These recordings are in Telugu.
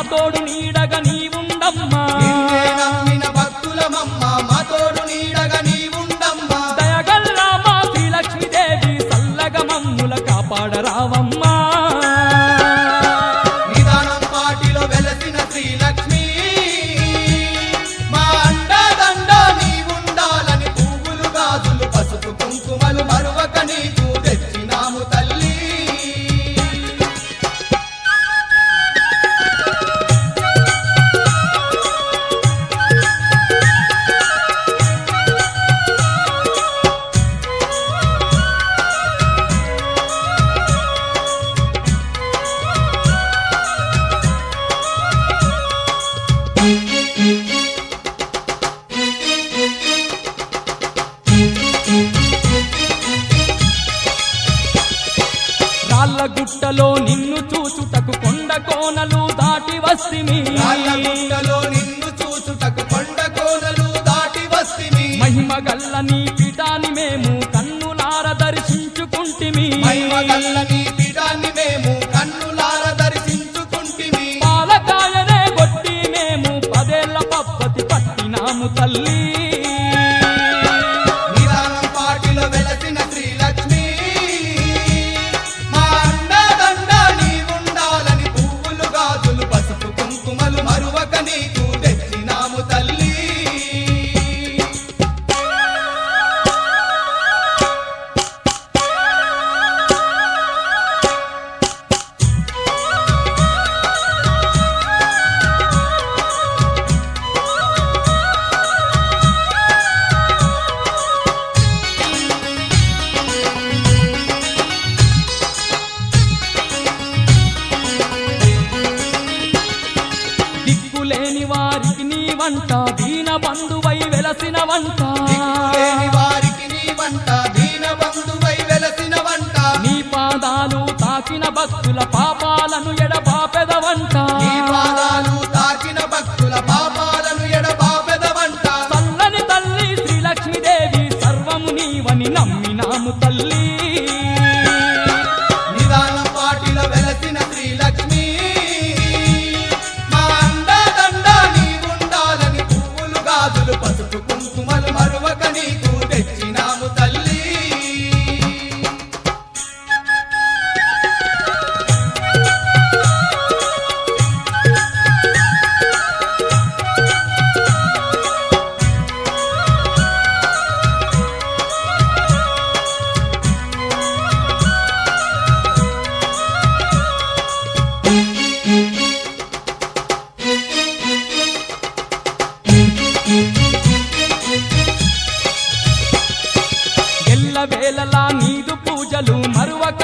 మాతోడు నీడగ నీవుండమ్మా. నమ్మిన దయగల్లా మా శ్రీలక్ష్మీదేవి సల్లగ మమ్ముల కాపాడరావా.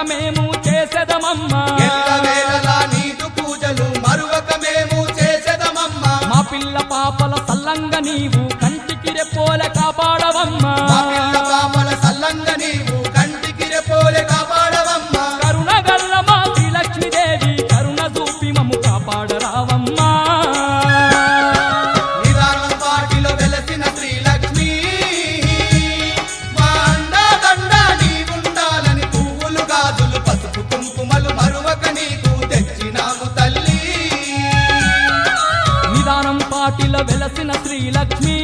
మేము మాటిల వెలసిన శ్రీలక్ష్మి.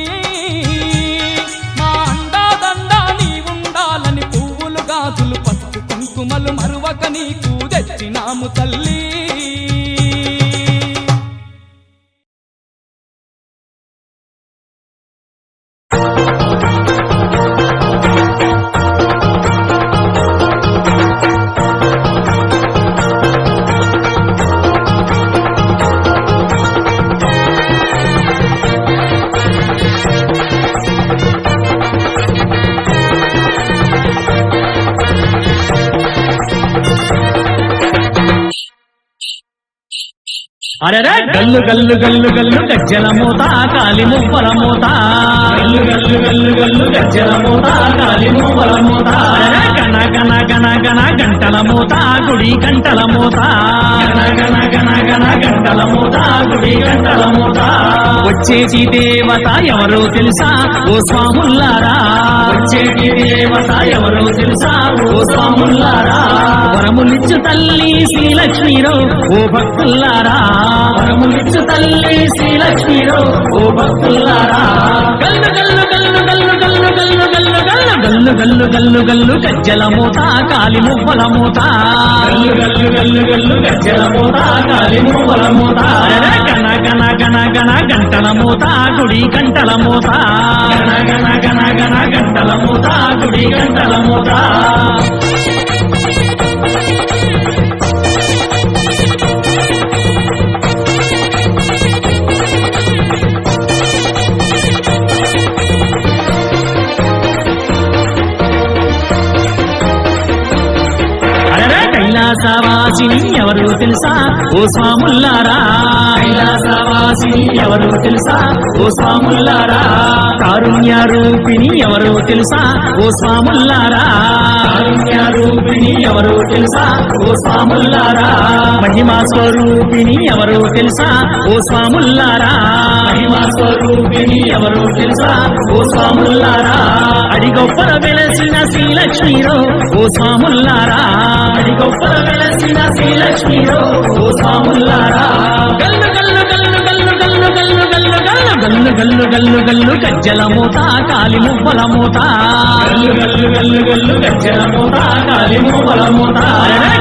మా అండాదండా నీ ఉండాలని పువ్వులు గాజులు పసుపు కుంకుమలు మరువక నీకు తెచ్చినాము తల్లి. అరెరే గల్లు గల్లు గల్లు గల్లు గజ్జల మూత కాలి మువ్వల మూత. గల్లు గల్లు గల్లు గల్లు గజ్జల మూత కాలి మువ్వల మూత. అరెరే గణ గణ గణ గణ గంటల మూత గుడి గంటల మూత గణ గణ గణ గణ గంటల మూత గుడి గంటల మూత వచ్చేటి దేవత ఎవరో తెలుసా ఓ స్వాముల్లారా వచ్చేటి దేవత ఎవరో తెలుసా ఓ స్వాముల్లారా వరములిచ్చు తల్లి శ్రీలక్ష్మీరో ఓ భక్తుల్లారా వరములిచ్చు తల్లి శ్రీలక్ష్మీరో ఓ భక్తుల్లారా గల్లు గల్లు గల్లు గల్లు గల్లు గల్లు గల్లు గల్లు గల్లు గల్లు గల్లు గల్లు గజ్జల గజ్జల మూత కాలి మువ్వల మూత గణ గణ గణ గణ గంటల మూత గుడి గంటల మూత గణ గణ గణ గంటల మూత గుడి గంటల మూత కైలాసవాసిని ఎవరు తెలుసా? ఓ స్వాముల్లారా కైలాసవాసిని ఎవరు తెలుసా? ఓ స్వాముల్లారా కారుణ్య రూపిణి ఎవరు తెలుసా? ఓ స్వాముల్లారా కారుణ్య రూపిణి ఎవరు తెలుసా? ఓ స్వాముల్లారా మహిమా స్వరూపిణి ఎవరు తెలుసా? ఓ స్వాముల్లారా స్వరూపిణి ఎవరు తెలుసా? ఓ స్వాముల్లారా అడిగొప్పల వెలసిన శ్రీలక్ష్మీరో. ఓ స్వాముల్లారా అడిగొప్పల వెలసిన శ్రీలక్ష్మీరో. ఓ స్వాముల్లారా గల్లు గల్లు గల్లు గల్లు గల్లు గల్లు గల్లు గల్లు గల్లు గల్లు గల్లు గజ్జల మూత కాలి మువ్వల మూత. గల్లు గల్లు గల్లు గల్లు గజ్జల మూత కాలి మువ్వల మూత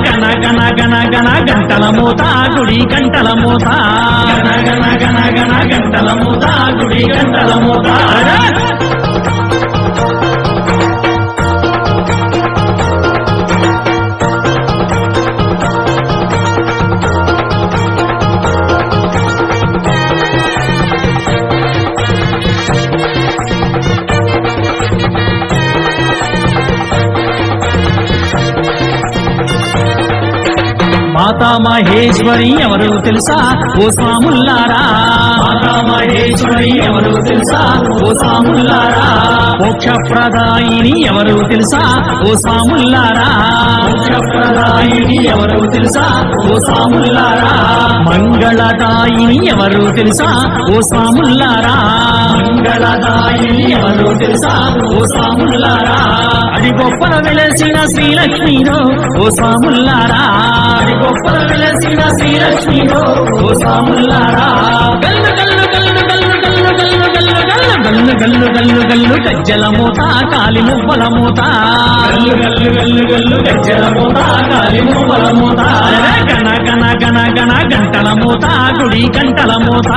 గణ గణ గణ గణ గంటల మూత గుడి గంటల మూత. గణ గణ గణ గణ గంటల మూత గుడి గంటల మూత. మహేశ్వరి ఎవరు తెలుసా? ఓ స్వాముల్లారా మాతా మహేశ్వరి ఎవరు తెలుసా? ఓ స్వాముల్లారా మోక్ష ప్రదాయిని ఎవరు తెలుసా? ఓ స్వాముల్లారా మోక్ష ప్రదాయిని ఎవరు తెలుసా? ఓ స్వాముల్లారా మంగళదాయిని ఎవరు తెలుసా? ఓ స్వాముల్లారా మంగళదాయిని ఎవరు తెలుసా? ఓ స్వాముల్లారా అది గొప్ప వెలసిన శ్రీలక్ష్మీరో ఓ స్వాముల్లారా వారి గొప్పలు వెలసిన శ్రీలక్ష్మిలో ఓ స్వాముల్లారా గల్లు గల్లు గల్లు గల్లు గల్లు గల్లు గల్లు గల్లు గల్లు గల్లు గల్లు గజ్జల మూత కాలి మువ్వల మూత గల్లు గల్లు గల్లు గల్లు గజ్జల మూత కాలి మువ్వల మూత గణ గణ గణ గణ గంటల మూత గుడి గంటల మూత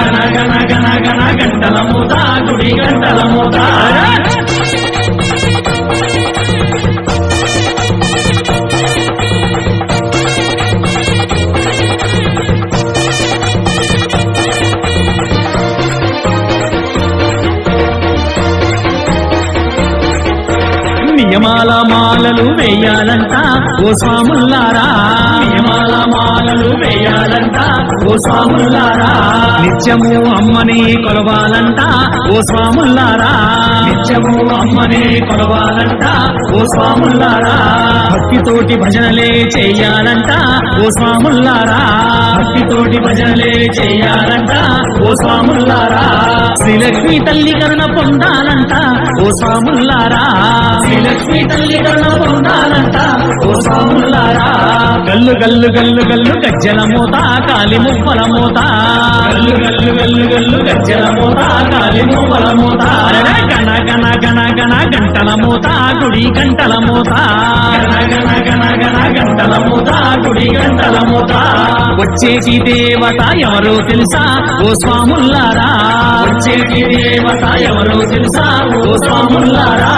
గణ గణ గణ గణ గంటల మూత గుడి గంటల మూత మాల మాలలు వేయాలంట. ఓ స్వాముల్లారా మాల మాలలు వేయాలంట. ఓ స్వాముల్లారా నిత్యము అమ్మని కొలవాలంట. ఓ స్వాముల్లారా నిత్యము అమ్మని కొలవాలంట. ఓ స్వాముల్లారా భక్తితోటి భజనలే చేయాలంట. ఓ స్వాముల్లారా భక్తితోటి భజనలే చేయాలంట. ఓ స్వాముల్లారా శ్రీలక్ష్మి తల్లి కరుణ పొందాలంట. ఓ స్వాముల్లారా శ్రీలక్ష్మి తల్లి పొందాలంట. ఓ స్వాముల్లారా గల్లు గల్లు గల్లు గల్లు గజ్జల మూత కాలి మువ్వల మూత. గల్లు గల్లు గల్లు గల్లు గజ్జల మూత కాలి మువ్వల మూత. గణ గణ గణ గణ గంటల మూత గుడి గంటల మూత. గణ గణ గణ గణ గంటల మూత గుడి గంటల మూత. వచ్చేటి దేవత ఎవరో తెలుసా? ఓ స్వాముల్లారా వచ్చేటి దేవత ఎవరో తెలుసా ఓ స్వాముల్లారా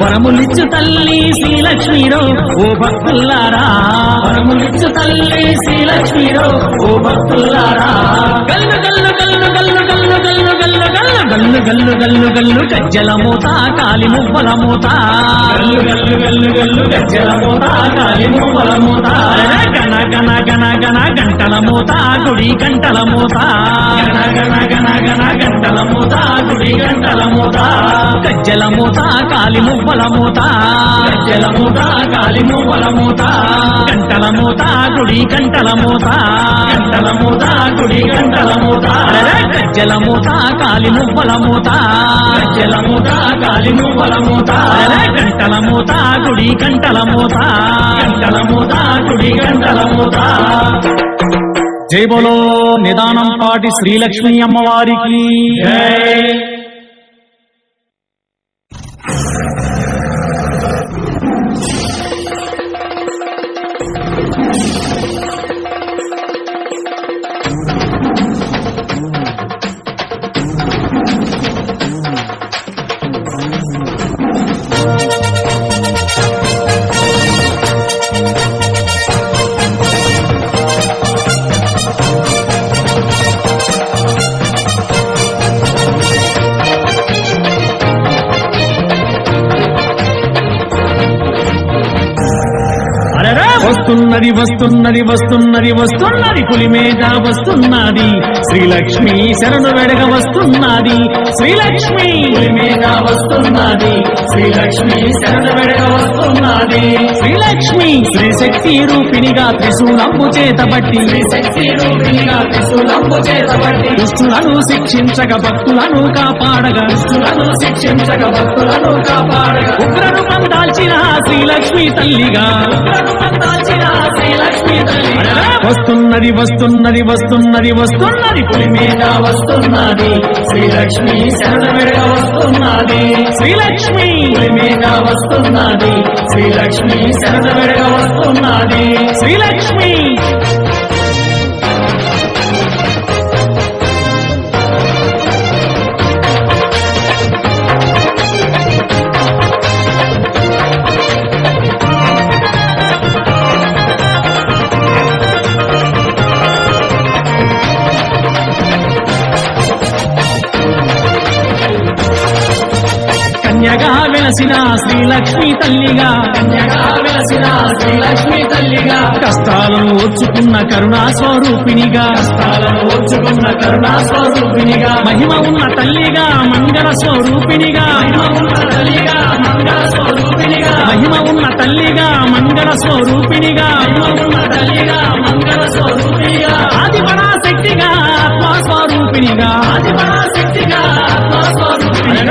వరములిచ్చు తల్లి శ్రీలక్ష్మీరో ఓ భక్తుల్లారా వరములిచ్చు తల్లి శ్రీలక్ష్మీరో ఓ భక్తుల్లారా గల్లు గల్లు గల్లు గల్లు గల్లు గల్లు గల్లు గల్లు గల్లు గల్లు గల్లు గల్లు గజ్జల మూత కాలి మువ్వల మూత గల్లు గల్లు గల్లు గల్లు గజ్జల మూత కాలి మువ్వల మూత అరెరే గణ గన గన గన గంటల మూత గుడి గంటల మూత గన గన గన గన గంటల మూత గుడి గంటల మూత గజ్జల మూత కాలి మువ్వల మూత గజ్జల మూత కాలి మువ్వల మూత గంటల మూత గుడి గంటల మూత గంటల మూత గుడి గంటల మూత గజ్జల మూత కాలి మువ్వల మూత గజ్జల మూత కాలి మువ్వల మూత గంటల మూత గుడి గంటల మూత గంటల మూత గుడి గంటల జై బోలో నిదానం పాటి శ్రీలక్ష్మి అమ్మవారికి. వస్తున్నది వస్తున్నది వస్తున్నది వస్తున్నది పులి మీద వస్తున్నది. శ్రీలక్ష్మి శరణు వెడగ వస్తున్నది. శ్రీలక్ష్మి పులి మీద వస్తున్నది. శ్రీలక్ష్మి శరణ వెడగ వస్తున్నది. శ్రీలక్ష్మి శ్రీశక్తి రూపిణిగా త్రిశూలంబు చేతబట్టి శక్తి రూపిణిగా త్రిశూలంబు చేతబట్టి దుష్టులను శిక్షించక భక్తులను కాపాడగా. దుష్టులను శిక్షించక భక్తులను కాపాడగా. ఉగ్రను పందాల్చిన శ్రీలక్ష్మి తల్లిగా. ఉగ్రను పందాల్చిన వస్తున్నది వస్తున్నది వస్తున్నది వస్తున్నది. పులి మీద వస్తున్నది. శ్రీలక్ష్మి శరణ వస్తున్నది. శ్రీలక్ష్మి పులి మీద వస్తున్నది. శ్రీలక్ష్మి శరణ వస్తున్నది. శ్రీలక్ష్మి శ్రీలక్ష్మి తల్లిగా వెలసిన శ్రీలక్ష్మి తల్లిగా. కష్టాలను ఓర్చుకున్న కరుణా స్వరూపిణిగా కష్టాలను ఓర్చుకున్న కరుణా స్వరూపిణిగా. మహిమ ఉన్న తల్లిగా మంగళ స్వరూపిణిగా. మహిమ ఉన్న తల్లిగా మంగళ స్వరూపిణిగా. మహిమ ఉన్న తల్లిగా మంగళ స్వరూపిణిగా. మహిమ ఉన్న తల్లిగా మంగళ స్వరూపిణిగా. ఆది పరాశక్తిగా ఆత్మ స్వరూపిణిగా. ఆది పరాశక్తిగా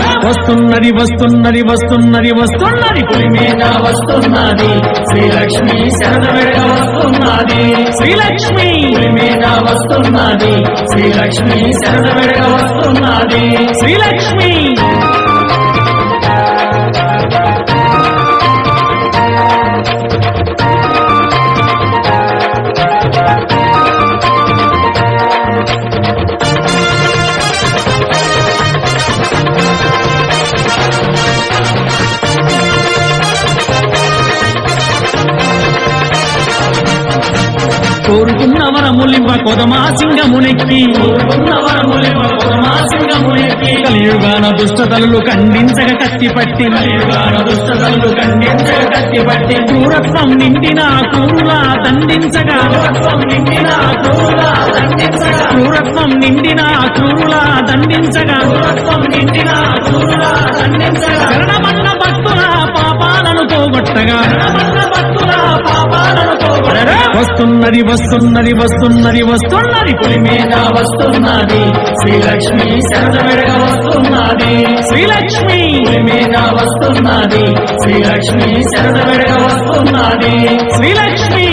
వస్తున్నది వస్తున్నది వస్తున్నది వస్తున్నది. పులి మీద వస్తున్నది. శ్రీలక్ష్మి శరణ వెడగ వస్తున్నది. శ్రీలక్ష్మి. పులి మీద వస్తున్నది. శ్రీలక్ష్మి శరణ వెడగ వస్తున్నది. శ్రీలక్ష్మి. వరములివ్వ కొదమా సింగమునెక్కి. కలియుగాన దుష్టతలు ఖండించక కత్తిపట్టి కలియుగాన దుష్టతలు ఖండించగ కత్తి పట్టి. క్రూరత్వం నిండిన క్రూరులా దండించగా నిండిన క్రూరులా దండించగా క్రూరత్వం నిండిన క్రూరులా దండించగా క్రూరత్వం నిండిన క్రూరులా దండించగా శరణమన్న భక్తుల పోగొట్టగా వస్తున్నది వస్తున్నది వస్తున్నది వస్తున్నది పులి మీద వస్తున్నది. శ్రీలక్ష్మి శరణ వస్తున్నది. శ్రీలక్ష్మి పులి మీద వస్తున్నది. శ్రీలక్ష్మి శరణ వస్తున్నది. శ్రీలక్ష్మి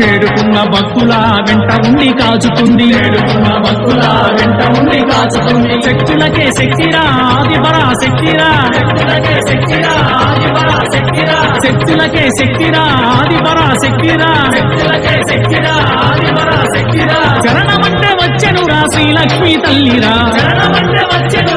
వేడుకున్న భక్తుల వెంట ఉండి కాచుతుంది వేడుకున్న భక్తుల వెంట ఉండి కాచుతుంది శక్తులకే శక్తిరా ఆదిపరా శక్తిరా. శక్తులకే శక్తిరా ఆదిపరా శక్తిరా. శక్తులకే శక్తిరా ఆదిపరా శక్తిరా. శక్తులకే శక్తిరా ఆదిపరా శక్తిరా. శరణమంటే వచ్చెనురా శ్రీలక్ష్మి తల్లిరా. శరణమంటే వచ్చెనురా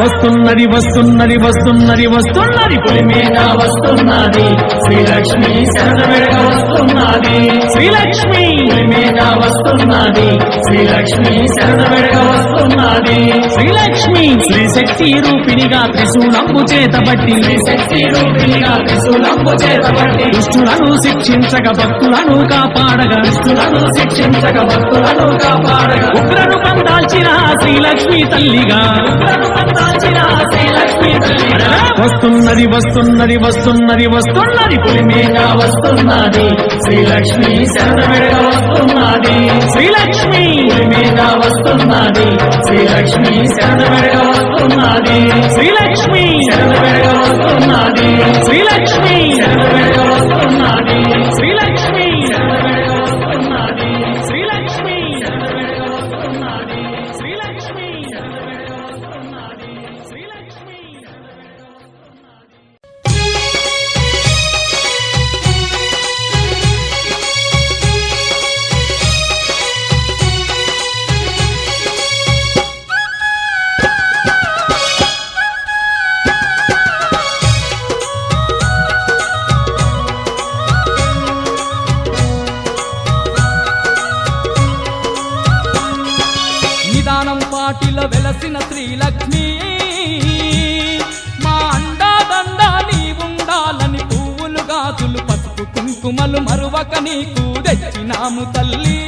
వస్తున్నది వస్తున్నది వస్తున్నది వస్తున్నది. పొలిమేన వస్తున్నది. శ్రీలక్ష్మి శరణవేళ వస్తున్నది. శ్రీలక్ష్మి పొలిమేన వస్తున్నది. శ్రీలక్ష్మి శరణవేళ వస్తున్నది. శ్రీలక్ష్మి శ్రీశక్తి రూపిణిగా త్రిశూలంబు చేత చేతబట్టి శ్రీశక్తి రూపిణిగా త్రిశూలంబు చేత బట్టి. దుష్టులను శిక్షించక భక్తులను కాపాడగ. దుష్టులను శిక్షించక భక్తులను కాపాడగ. ఉగ్రను పందాల్చిన శ్రీలక్ష్మి తల్లి వస్తున్నది వస్తున్నది వస్తున్నది వస్తున్నది పులిమేగా వస్తున్నది. శ్రీలక్ష్మి చంద్రమేడ వస్తున్నది. శ్రీలక్ష్మి పులిమేగా వస్తున్నది. శ్రీలక్ష్మి చంద్రమేడ వస్తున్నది. శ్రీలక్ష్మి చంద్రమేడ వస్తున్నది. శ్రీలక్ష్మి చంద్రమేడ వెలసిన శ్రీలక్ష్మి. మా అండాదండ నీ ఉండాలని పువ్వులుగా గాజులు పసుపు కుంకుమలు మరువక నీకు తెచ్చినాము తల్లి.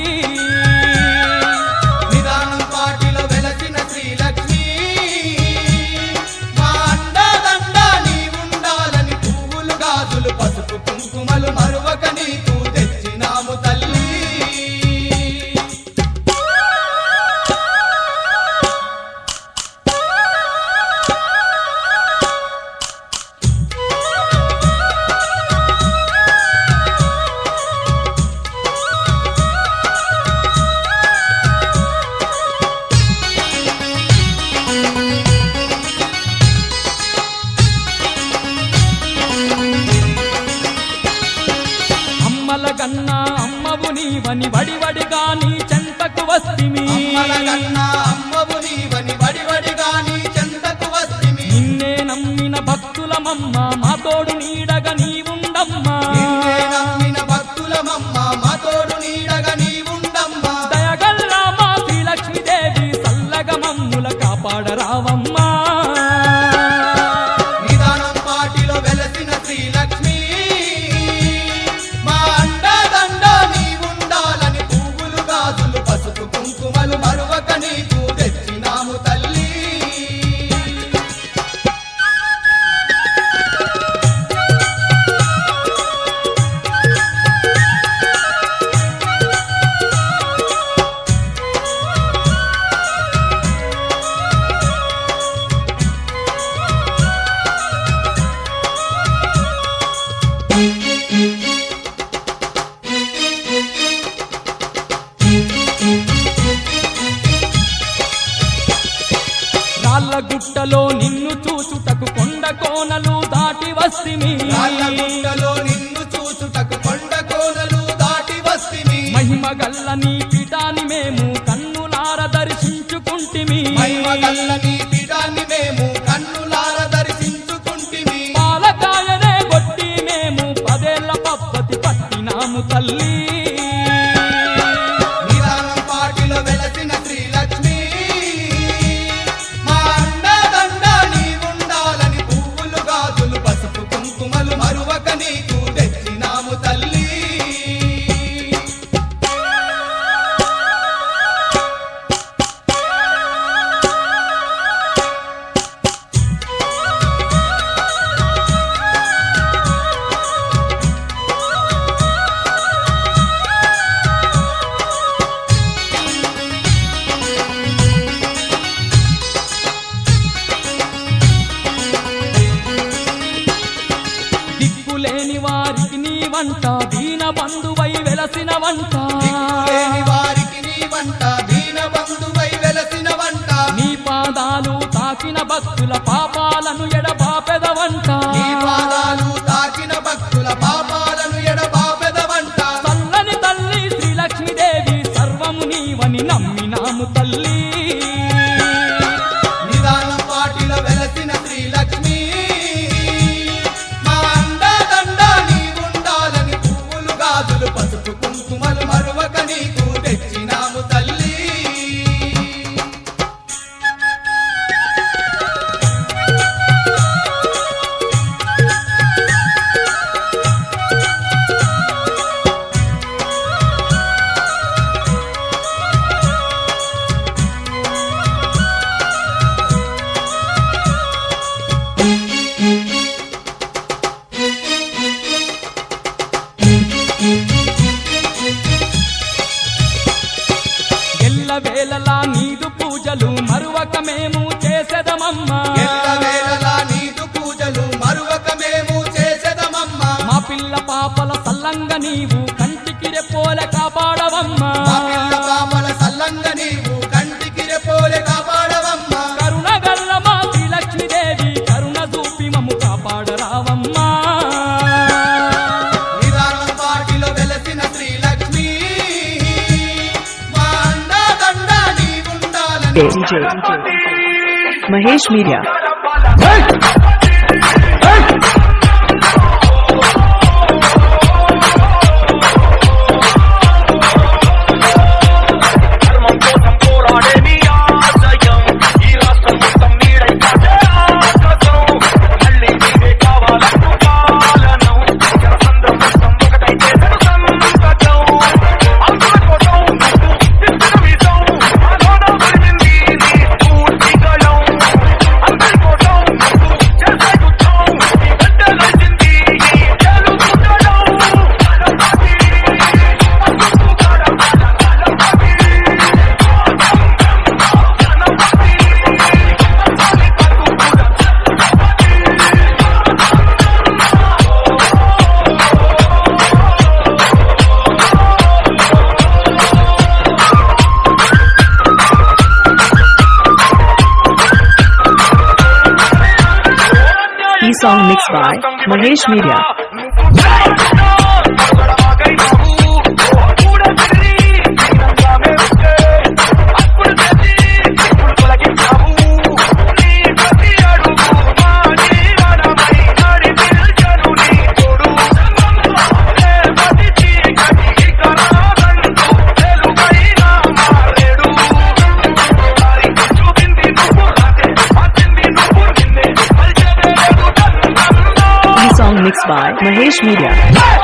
పసుపు కుంకుమలు మరువక నీకు తెచ్చి Media. Mahesh Media. Mahesh Media.